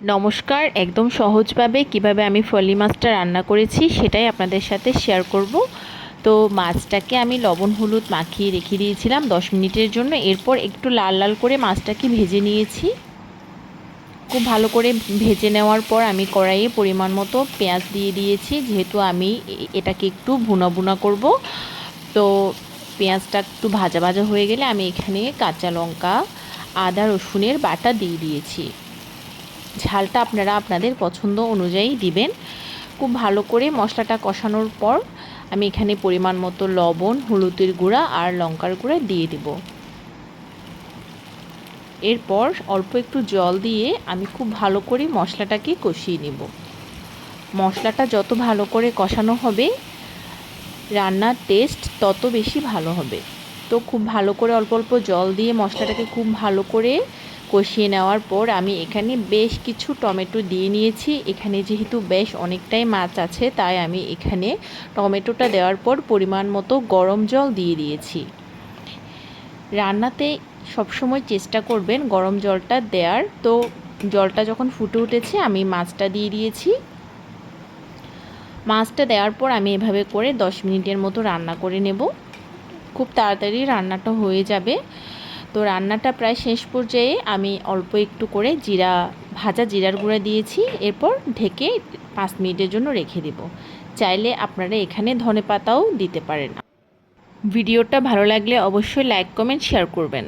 নমস্কার, একদম সহজভাবে কীভাবে আমি ফলি মাছটা রান্না করেছি সেটাই আপনাদের সাথে শেয়ার করব। তো মাছটাকে আমি লবণ, হলুদ মাখিয়ে রেখে দিয়েছিলাম দশ মিনিটের জন্য। এরপর একটু লাল লাল করে মাছটাকে ভেজে নিয়েছি। খুব ভালো করে ভেজে নেওয়ার পর আমি কড়াইয়ে পরিমাণ মতো পেঁয়াজ দিয়ে দিয়েছি। যেহেতু আমি এটাকে একটু ভুনা ভুনা করব। তো পেঁয়াজটা একটু ভাজা ভাজা হয়ে গেলে আমি এখানে কাঁচা লঙ্কা, আদা, রসুনের বাটা দিয়ে দিয়েছি। ঝালটা আপনারা আপনাদের পছন্দ অনুযায়ী দিবেন। খুব ভালো করে মশলাটা কষানোর পর আমি এখানে পরিমাণ মতো লবণ, হলুদের গুঁড়া আর লঙ্কার গুঁড়া দিয়ে দেব। এরপর অল্প একটু জল দিয়ে আমি খুব ভালো করে মশলাটাকে কষিয়ে নেব। মশলাটা যত ভালো করে কষানো হবে, রান্নার টেস্ট তত বেশি ভালো হবে। তো খুব ভালো করে অল্প অল্প জল দিয়ে মশলাটাকে খুব ভালো করে কষিয়ে নেওয়ার পর আমি এখানে বেশ কিছু টমেটো দিয়ে নিয়েছি। এখানে যেহেতু বেশ অনেকটাই মাছ আছে, তাই আমি এখানে টমেটোটা দেওয়ার পর পরিমাণ মতো গরম জল দিয়ে দিয়েছি। রান্নাতে সবসময় চেষ্টা করবেন গরম জলটা দেওয়ার। তো জলটা যখন ফুটে উঠেছে, আমি মাছটা দিয়ে দিয়েছি। মাছটা দেওয়ার পর আমি এভাবে করে দশ মিনিটের মতো রান্না করে নেব। খুব তাড়াতাড়ি রান্নাটা হয়ে যাবে। তো রান্নাটা প্রায় শেষ পর্যায়ে আমি অল্প একটু করে জিরা, ভাজা জিরার গুঁড়া দিয়েছি। এরপর ঢেকে পাঁচ মিনিটের জন্য রেখে দেব। চাইলে আপনারা এখানে ধনে পাতাও দিতে পারেন। ভিডিওটা ভালো লাগলে অবশ্যই লাইক, কমেন্ট, শেয়ার করবেন।